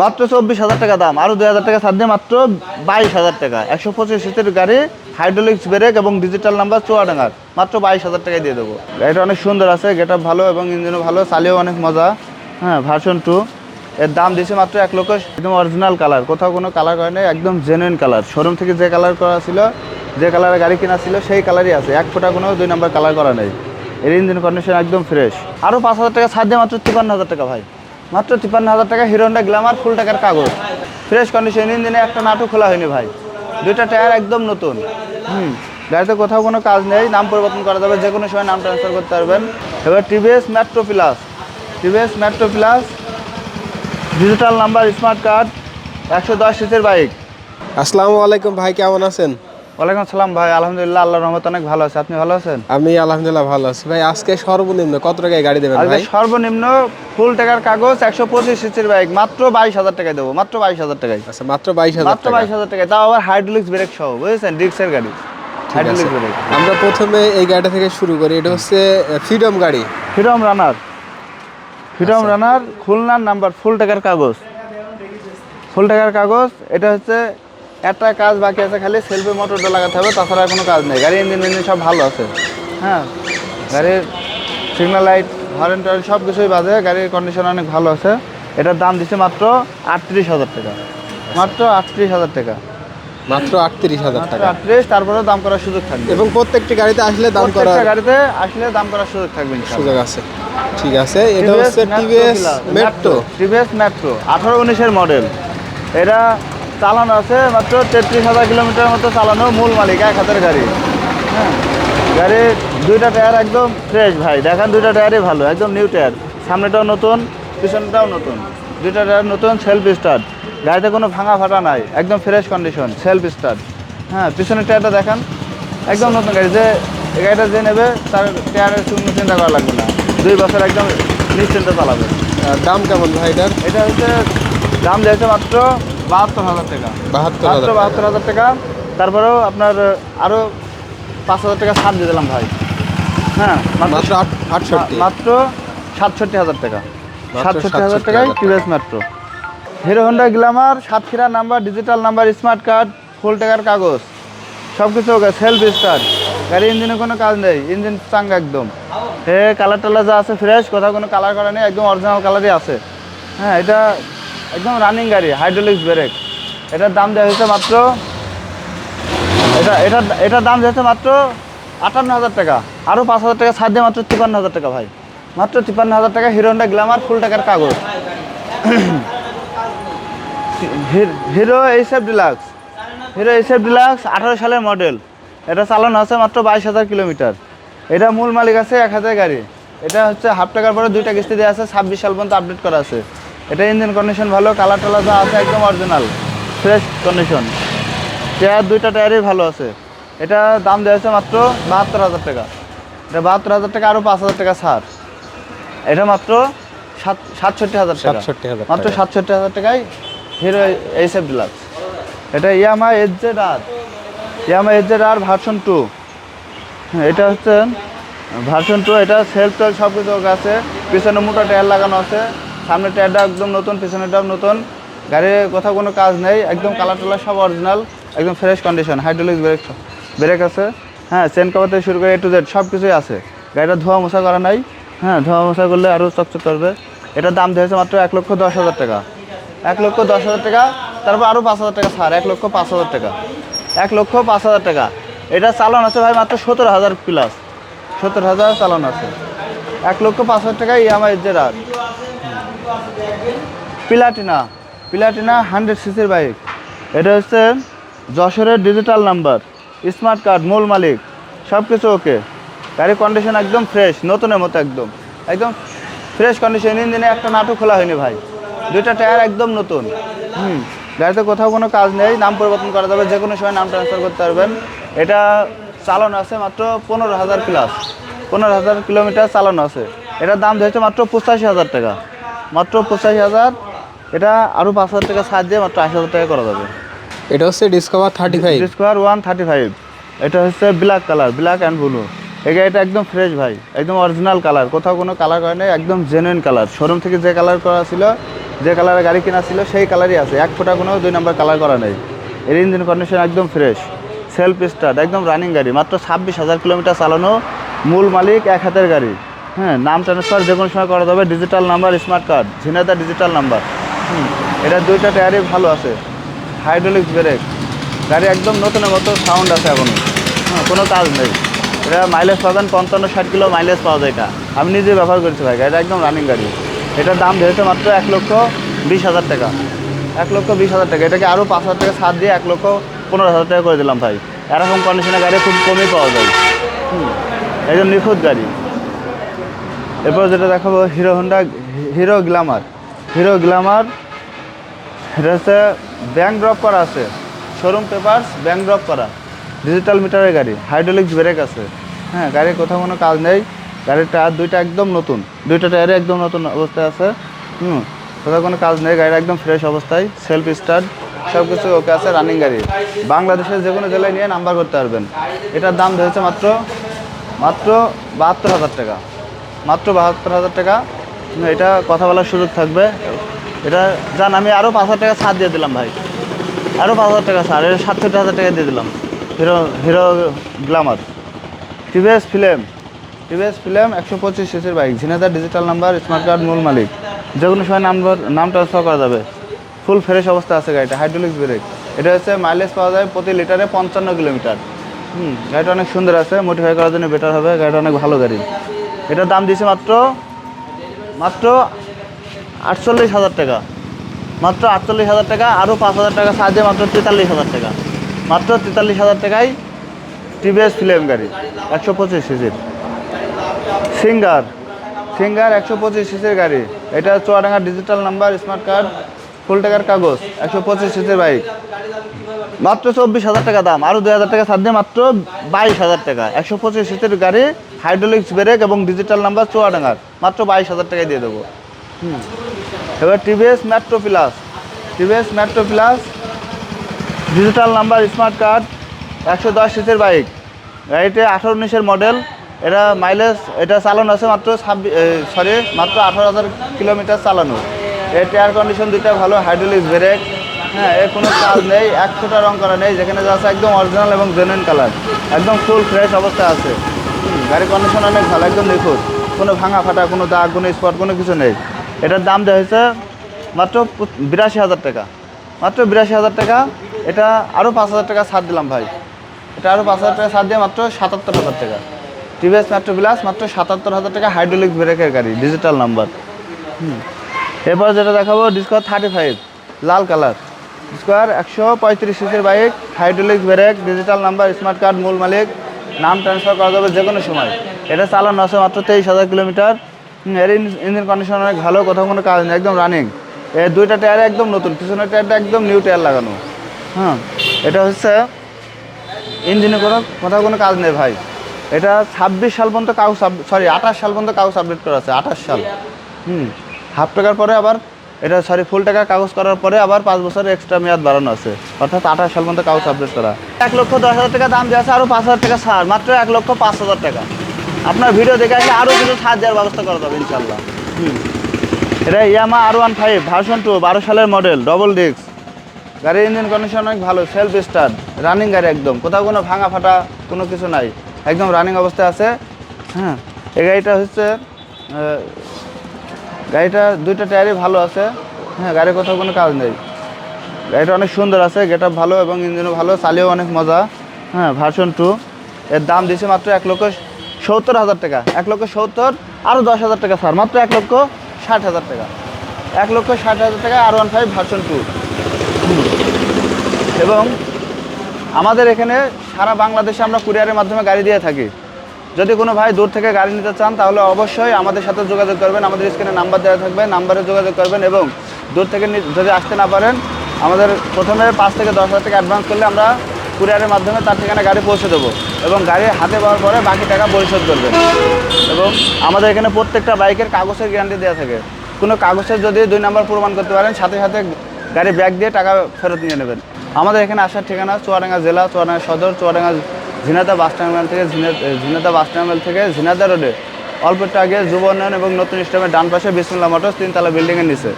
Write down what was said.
মাত্র চব্বিশ হাজার টাকা দাম। আরও দুই হাজার টাকা ছাড় দিয়ে মাত্র বাইশ হাজার টাকা। একশো পঁচিশ সিটের গাড়ি হাইড্রোলিক্স ব্রেক এবং ডিজিটাল নাম্বার চুয়াডাঙ্গার। মাত্র বাইশ হাজার টাকায় দিয়ে দেবো। গাড়িটা অনেক সুন্দর আছে গেট ভালো এবং ইঞ্জিনও ভালো চালিয়েও অনেক মজা। হ্যাঁ ভার্সন টু এর দাম দিয়েছে মাত্র এক লক্ষ, একদম অরিজিনাল কালার কোথাও কোনো কালার করে নাই, একদম জেনুইন কালার শোরুম থেকে যে কালার করা ছিল, যে কালারের গাড়ি কেনা ছিল, সেই কালারই আছে। এক ফোঁটা কোনো দুই নাম্বার কালার করা নেই। এর ইঞ্জিন কন্ডিশন একদম ফ্রেশ আরও পাঁচ হাজার টাকা ছাড় দিয়ে মাত্র তিপ্পান্ন হাজার টাকা, ভাই। মাত্র তিপ্পান্ন হাজার টাকা হিরো হন্ডা গ্ল্যামার, ফুল টাকার কাগজ। ফ্রেশ কন্ডিশন ইঞ্জিনে একটা নাটু খোলা হয়নি ভাই। দুইটা টায়ার একদম নতুন। হুম, গাড়িতে কোথাও কোনো কাজ নেই, নাম পরিবর্তন করা যাবে যে কোনো সময় নাম ট্রান্সফার করতে পারবেন। এবার TVS Metro Plus TVS Metro Plus digital number smart card একশো দশ সিটের বাইক আসসালামু আলাইকুম ভাই, কেমন আছেন? ওয়ালাইকুম আসসালাম ভাই আলহামদুলিল্লাহ আল্লাহ রহমত অনেক ভালো আছে। আপনি ভালো আছেন? আমি আলহামদুলিল্লাহ ভালো আছি। ভাই আজকে সর্বনিম্ন কত টাকায় গাড়ি দেবেন ভাই? সর্বনিম্ন ফুল টাকার কাগজ একশো পঁচিশ সিটের বাইক মাত্র বাইশ হাজার টাকায় দেবো মাত্র বাইশ হাজার টাকায়। আচ্ছা মাত্র বাইশ হাজার মাত্র বাইশ হাজার টাকায়। তাও আবার হাইড্রোলিক্স ব্রেক সহ বুঝেছেন? ডিক্সের গাড়ি। হাইড্রোলিক্স ব্রেক আমরা প্রথমে এই গাড়িটা থেকে শুরু করি। এটা হচ্ছে ফ্রিডম গাড়ি। ফ্রিডম রানার ফ্রিডম। রানার খুলনার নাম্বার ফুল টাকার কাগজ। ফুল টাকার কাগজ এটা হচ্ছে একটা কাজ বাকি আছে খালি সেলফি মোটরটা লাগাতে হবে তাছাড়া কোনো কাজ নেই। গাড়ি ইঞ্জিন ইঞ্জিন সব ভালো আছে। হ্যাঁ গাড়ির সিগন্যাল লাইট হরেন টরেন সব কিছুই বাজে গাড়ির কন্ডিশন অনেক ভালো আছে। এটার দাম দিচ্ছে মাত্র আটত্রিশ হাজার টাকা। মাত্র আটত্রিশ হাজার টাকা। মাত্র আটত্রিশ হাজার টাকা। আটত্রিশ তারপরেও দাম করার সুযোগ থাকবে। এবং প্রত্যেকটি গাড়িতে আসলে দাম করার গাড়িতে আসলে দাম করার সুযোগ থাকবে সুযোগ আছে। ঠিক আছে এটা হচ্ছে টিভিএস মেট্রো টিভিএস মেট্রো আঠারো উনিশের মডেল এটা চালানো আছে মাত্র তেত্রিশ হাজার কিলোমিটার মতো চালানো মূল মালিক এক হাতের গাড়ি। হ্যাঁ গাড়ির দুইটা টায়ার একদম ফ্রেশ ভাই দেখেন দুইটা টায়ারই ভালো একদম নিউ টায়ার। সামনেটাও নতুন পিছনটাও নতুন। দুইটা টায়ার নতুন সেলফ স্টার্ট গাড়িতে কোনো ভাঙা ফাটা নাই একদম ফ্রেশ কন্ডিশন সেলফ স্টার্ট হ্যাঁ পিছনের টায়ারটা দেখেন একদম নতুন গাড়ি যে গাড়িটা যে নেবে তার টায়ারের শূন্য চিন্তা করা লাগবে না। দুই বছর একদম নিশ্চিন্তে চালাবে। দাম কেমন ভাই এটার? এটা হচ্ছে দাম দিয়েছে মাত্র বাহাত্তর হাজার টাকা। বাহাত্তর হাজার বাহাত্তর হাজার টাকা। তারপরেও আপনার আরও পাঁচ হাজার টাকা ছাড় দিয়ে দিলাম ভাই। হ্যাঁ মাত্র মাত্র আট- আটষট্টি। মাত্র সাতষট্টি হাজার টাকা। সাতষট্টি হাজার 67,000 টাকায় টাকা। TVS Metro Hero Honda Glamour Satkhira number digital number smart card full টাকার কাগজ। সব কিছু ওকে সেলফ স্টার্ট গাড়ি ইঞ্জিনে কোনো কাজ নেই। ইঞ্জিন চাঙ্গা একদম। হে কালার টালার যা আছে ফ্রেশ কোথাও কোনো কালার করা নেই একদম অরিজিনাল কালারই আছে। হ্যাঁ এটা একদম রানিং গাড়ি হাইড্রোলিক্স ব্রেক এটার দাম দেওয়া হয়েছে মাত্র, এটা এটা, এটার দাম দিয়েছে মাত্র আটান্ন হাজার টাকা। আরও পাঁচ হাজার টাকা ছাড় দিয়ে মাত্র তিপ্পান্ন হাজার টাকা, ভাই। মাত্র তিপ্পান্ন হাজার টাকা হিরো হন্ডা গ্ল্যামার ফুল টাকার কাগজ। হির- Hero HF Deluxe Hero HF Deluxe আঠারো সালের মডেল এটা চালানো আছে মাত্র বাইশ হাজার কিলোমিটার। এটা মূল মালিক আছে এক হাজার গাড়ি। এটা হচ্ছে হাফ টাকার পরে দুইটা কিস্তি দেওয়া আছে, ছাব্বিশ সাল পর্যন্ত আপডেট করা আছে। এটা ইঞ্জিন কন্ডিশন ভালো কালার টালার যা আছে একদম অরিজিনাল ফ্রেশ কন্ডিশন টায়ার দুইটা টায়ারই ভালো আছে। এটা দাম দেওয়া হয়েছে মাত্র বাহাত্তর হাজার টাকা। এটা বাহাত্তর হাজার টাকা আরও পাঁচ হাজার টাকা ছাড়। এটা মাত্র সাত সাতষট্টি হাজার টাকা। 67,000 মাত্র সাতষট্টি হাজার টাকায় হিরো এইসএফ ডিলাক্স এটা Yamaha FZ R Yamaha FZ R version two এটা হচ্ছে ভার্সন টু এটা সেলফ টেল সব কিছু। আছে পিছনে মোটা টায়ার লাগানো আছে। সামনে টায়ারটা একদম নতুন, পিছনেটাও নতুন। গাড়ির কোথাও কোনো কাজ নেই, একদম কালার টালার সব অরিজিনাল একদম fresh condition hydraulic brake brake আছে। হ্যাঁ চেন কভার থেকে শুরু করে এ টু জেড সব কিছুই আছে। গাড়িটা ধোয়া মোছা করা নাই। হ্যাঁ ধোয়া মোছা করলে আরও চকচক করবে। এটার দাম দিয়েছে মাত্র এক লক্ষ দশ হাজার টাকা। এক লক্ষ দশ হাজার টাকা, তারপর আরও পাঁচ হাজার টাকা ছাড়, এক লক্ষ পাঁচ হাজার টাকা। এক লক্ষ পাঁচ হাজার টাকা। এটা চালান আছে ভাই মাত্র সতেরো হাজার প্লাস সত্তর হাজার চালান আছে। এক লক্ষ পাঁচ হাজার টাকা ইএমআই এর আর প্লাটিনা প্লাটিনা হান্ড্রেড সিসির বাইক। এটা হচ্ছে যশোরের ডিজিটাল নাম্বার স্মার্ট কার্ড মূল মালিক সব কিছু ওকে গাড়ির কন্ডিশন একদম ফ্রেশ নতুনের মতো একদম। একদম ফ্রেশ কন্ডিশন ইঞ্জিনে একটা নাটু খোলা হয়নি ভাই। দুইটা টায়ার একদম নতুন। হুম, গাড়িতে কোথাও কোনো কাজ নেই, নাম পরিবর্তন করা যাবে যে কোনো সময় নাম ট্রান্সফার করতে পারবেন। এটা চালানো আছে মাত্র পনেরো হাজার প্লাস পনেরো হাজার কিলোমিটার চালানো আছে। এটার দাম ধরেছে মাত্র পঁচাশি হাজার টাকা। মাত্র পঁচাশি হাজার। এটা আরও পাঁচ হাজার টাকা ছাড় দিয়ে মাত্র আশি হাজার টাকা করা যাবে। এটা হচ্ছে Discover thirty five square one thirty five এটা হচ্ছে black colour black and blue এই গাড়িটা একদম ফ্রেশ ভাই একদম অরিজিনাল কালার কোথাও কোনো কালার করে নেই একদম জেনুইন কালার শোরুম থেকে যে কালার করা ছিল যে কালারের গাড়ি কেনা ছিল সেই কালারই আছে। এক ফোঁটা কোনো দুই নাম্বার কালার করা নেই। এর ইঞ্জিন কন্ডিশন একদম ফ্রেশ সেলফ স্টার্ট একদম রানিং গাড়ি। মাত্র ছাব্বিশ হাজার কিলোমিটার চালানো মূল মালিক এক হাতের গাড়ি। হ্যাঁ নাম ট্রান্সফার যে কোনো সময় করা যাবে digital number smart card Jhenaida digital number হুম, এটা দুইটা টায়ারই ভালো আছে। হাইড্রোলিক্স ব্রেক গাড়ি একদম নতুনের মতো সাউন্ড আছে এখনও। হ্যাঁ কোনো কাজ নেই। এটা মাইলেজ পাবেন পঞ্চান্ন, ষাট কিলো মাইলেজ পাওয়া যায় এটা। আমি নিজে ব্যবহার করেছি ভাই, গাড়িটা একদম রানিং গাড়ি। এটার দাম ধরেছে মাত্র এক লক্ষ বিশ হাজার টাকা। এক লক্ষ বিশ হাজার টাকা। এটাকে আরও পাঁচ হাজার টাকা ছাড় দিয়ে এক লক্ষ পনেরো হাজার টাকা করে দিলাম ভাই। এরকম কন্ডিশনের গাড়ি খুব কমই পাওয়া যায়। হুম একদম নিখুঁত গাড়ি। এরপর যেটা দেখাবো Hero Honda Hero Glamour Hero Glamour এটা হচ্ছে ব্যাংক ড্রপ করা আছে। শোরুম পেপারস ব্যাংক ড্রপ করা। ডিজিটাল মিটারের গাড়ি হাইড্রোলিক্স ব্রেক আছে। হ্যাঁ গাড়ির কোথাও কোনো কাজ নেই। গাড়ির টায়ার দুইটা একদম নতুন। দুইটা টায়ারে একদম নতুন অবস্থায় আছে। হুম, কোথাও কোনো কাজ নেই। গাড়িটা একদম ফ্রেশ অবস্থায় সেলফ স্টার্ট সব কিছু ওকে আছে রানিং গাড়ি। বাংলাদেশের যে কোনো জেলায় নিয়ে নাম্বার করতে পারবেন। এটার দাম ধরেছে মাত্র মাত্র বাহাত্তর হাজার টাকা। মাত্র বাহাত্তর হাজার টাকা। এটা কথা বলার সুযোগ থাকবে। এটা জান, আমি আরও পাঁচ হাজার টাকা ছাড় দিয়ে দিলাম ভাই। আরও পাঁচ হাজার টাকা ছাড়, এটা সাতষট্টি হাজার টাকা দিয়ে দিলাম। Hero Hero Glamour. TVS Flame. TVS Flame একশো পঁচিশ সিসির বাইক। ঝিনাদার ডিজিটাল নাম্বার, স্মার্ট কার্ড মূল মালিক। যে কোনো সময় নাম্বার, নাম ট্রান্সফার করা যাবে। ফুল ফ্রেশ অবস্থা আছে গাড়িটা হাইড্রোলিক্স ব্রেক এটা হচ্ছে মাইলেজ পাওয়া যায় প্রতি লিটারে পঞ্চান্ন কিলোমিটার। হুম, গাড়িটা অনেক সুন্দর আছে মোটিফাই করার জন্য বেটার হবে, গাড়িটা অনেক ভালো গাড়ি। এটার দাম দিয়েছে মাত্র মাত্র আটচল্লিশ হাজার টাকা। মাত্র আটচল্লিশ হাজার টাকা, আরও পাঁচ হাজার টাকা সাহায্যে মাত্র তেতাল্লিশ হাজার টাকা। মাত্র তেতাল্লিশ হাজার টাকায় টিভিএস ফিল্ম গাড়ি, একশো পঁচিশ সিসির। সিঙ্গার সিঙ্গার একশো পঁচিশ সিসির গাড়ি। এটা Chuadanga digital number smart card full টাকার কাগজ, একশো পঁচিশ সিসির বাইক। মাত্র চব্বিশ হাজার টাকা দাম আরও দুই হাজার টাকা ছাড় দিয়ে মাত্র বাইশ হাজার টাকা। একশো পঁচিশ সিসির গাড়ি হাইড্রোলিক্স ব্রেক এবং ডিজিটাল নাম্বার চুয়াডাঙ্গার। মাত্র বাইশ হাজার টাকায় দিয়ে দেবো। এবার TVS Metro Plus TVS Metro Plus digital number smart card একশো দশ সিসির বাইক। গাড়িতে আঠারো উনিশের মডেল এটা মাইলেজ এটা চালানো আছে মাত্র ছাব্বিশ সরি মাত্র আঠারো হাজার কিলোমিটার চালানো। এর টায়ার কন্ডিশন দুইটা ভালো হাইড্রোলিক্স ব্রেক হ্যাঁ এর কোনো কাজ নেই, এক ফোঁটা রং করা নেই, যেখানে যা আছে একদম অরিজিনাল এবং জেনুইন কালার একদম ফুল ফ্রেশ অবস্থায় আছে। গাড়ির কন্ডিশন অনেক ভালো, একদম নিখুঁত, কোনো ভাঙা ফাটা, কোনো দাগ, কোনো স্পট কোনো কিছু নেই। এটার দাম দেওয়া হয়েছে মাত্র বিরাশি হাজার টাকা। মাত্র বিরাশি হাজার টাকা, এটা আরও পাঁচ হাজার টাকা ছাড় দিলাম ভাই। এটা আরও পাঁচ হাজার টাকা ছাড় দিয়ে মাত্র সাতাত্তর হাজার টাকা। টিভিএস মেট্রো প্লাস মাত্র সাতাত্তর হাজার টাকা হাইড্রোলিক ব্রেকের গাড়ি ডিজিটাল নাম্বার হুম এরপর যেটা দেখাবো ডিসকভার থার্টি ফাইভ লাল কালার স্কোয়ার একশো পঁয়ত্রিশ সিসির bike hydraulic brake digital number smart card মূল মালিক। নাম ট্রান্সফার করা যাবে যে কোনো সময়। এটা চালানো আছে মাত্র তেইশ হাজার কিলোমিটার। এর ইঞ্জিন কন্ডিশন অনেক ভালো, কোথাও কোনো কাজ নেই, একদম রানিং এর দুইটা টায়ার একদম নতুন, পিছনের টায়ারটা একদম নিউ টায়ার লাগানো। হ্যাঁ এটা হচ্ছে ইঞ্জিনে কোনো, কোথাও কোনো কাজ নেই ভাই। এটা ছাব্বিশ সাল পর্যন্ত কাগজ সরি আঠাশ সাল পর্যন্ত কাগজ আপডেট করা আছে, আঠাশ সাল। হুম। হাফ টাকার পরে আবার এটা সরি ফুল টাকা কাগজ করার পরে আবার পাঁচ বছরের এক্সট্রা মেয়াদ বাড়ানো আছে। অর্থাৎ আঠাশ সাল পর্যন্ত কাগজ আপডেট করা। এক লক্ষ দশ হাজার টাকা দাম দেওয়া আছে আরও পাঁচ হাজার টাকা ছাড়, মাত্র এক লক্ষ পাঁচ হাজার টাকা। আপনার ভিডিও দেখে আসলে আরও কিছু ছাড় দেওয়ার ব্যবস্থা করা যাবে ইনশাল্লাহ এটা Yamaha R one five version two বারো সালের মডেল ডবল ডিস্ক গাড়ির ইঞ্জিন কন্ডিশন অনেক ভালো সেলফ স্টার্ট রানিং গাড়ি একদম। কোথাও কোনো ভাঙা ফাটা, কোনো কিছু নাই। একদম রানিং অবস্থায় আছে। হ্যাঁ এই গাড়িটা হচ্ছে গাড়িটা দুইটা টায়ারই ভালো আছে। হ্যাঁ গাড়ির কোথাও কোনো কাজ নেই। গাড়িটা অনেক সুন্দর আছে গেট ভালো এবং ইঞ্জিনও ভালো, চালিয়েও অনেক মজা। হ্যাঁ ভার্সন টু এর দাম দিয়েছে মাত্র এক লক্ষ সত্তর হাজার টাকা। এক লক্ষ সত্তর আরও দশ হাজার টাকা স্যার মাত্র এক লক্ষ ষাট হাজার টাকা। এক লক্ষ ষাট হাজার টাকা R one five version two এবং আমাদের এখানে সারা বাংলাদেশে আমরা কুরিয়ারের মাধ্যমে গাড়ি দিয়ে থাকি। যদি কোনো ভাই দূর থেকে গাড়ি নিতে চান, তাহলে অবশ্যই আমাদের সাথে যোগাযোগ করবেন। আমাদের স্ক্রিনে নাম্বার দেওয়া থাকবে, নাম্বারে যোগাযোগ করবেন এবং দূর থেকে যদি আসতে না পারেন, আমাদের প্রথমে পাঁচ থেকে দশ হাজার টাকা অ্যাডভান্স করলে আমরা কুরিয়ারের মাধ্যমে তার ঠিকানা গাড়ি পৌঁছে দেবো এবং গাড়ি হাতে পাওয়ার পরে বাকি টাকা পরিশোধ করবেন। এবং আমাদের এখানে প্রত্যেকটা বাইকের কাগজের গ্যারান্টি দেওয়া থাকে। কোনো কাগজের যদি দুই নাম্বার প্রমাণ করতে পারেন, সাথে সাথে গাড়ি ব্যাগ দিয়ে টাকা ফেরত নিয়ে নেবেন। আমাদের এখানে আসার ঠিকানা চুয়াডাঙ্গা জেলা, চুয়াডাঙ্গা সদর, চুয়াডাঙ্গা ঝিনাদা বাস টার্মিনাল থেকে ঝিনা- ঝিনাদা বাস টার্মিনাল থেকে ঝিনাদা রোডে অল্প একটু আগে যুব উন্নয়ন এবং নতুন স্টেমের ডান পাশে বিসমুল্লাহ মোটরস তিনতলা বিল্ডিংয়ের নিচে।